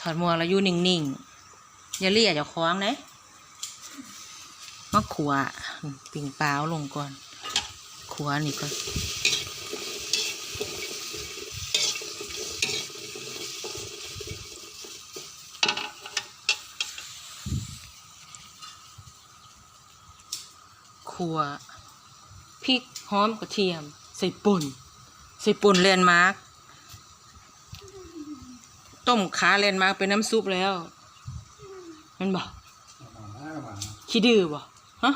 ถอดหมวกแล้วอยู่นิ่งๆอย่าเลี่ยอย่าคล้องนะมะขัวปิ่งเปลาเอาลงก่อน ขัวนี่ก่อนขัวพริกหอมกระเทียม ใส่ป่น ใส่ป่นแลนมาร์ก ต้มขาแลนมาเป็นน้ำซุปแล้ว มันบอกขี้ดื้อบ่ฮะ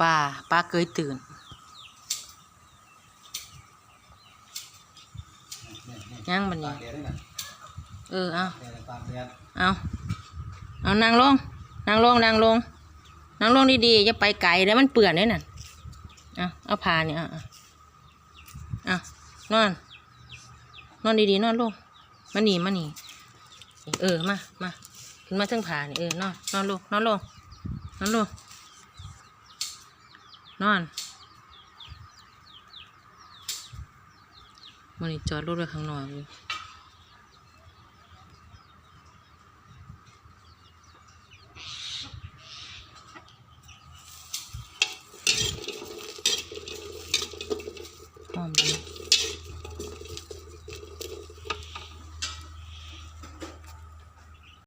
ป้าป้าเคยตื่นยังบันนี้เออ เอาเอา เอานั่งลงนั่งลงนั่งลงนั่งลงดีๆอย่าไปไกลแล้วมันเปื่อนเนี่ยน่ะเอาเอาผ้าเนี่ยเอาเอาเอานอน นอนดีๆนอนลงมาหนีมาหนีเออมามาขึ้นมาเทิงผ้านี่เออนอนนอนลงนอนลงนอนลงนอนมันจอดรถไว้ข้างนอกเลย Thank you.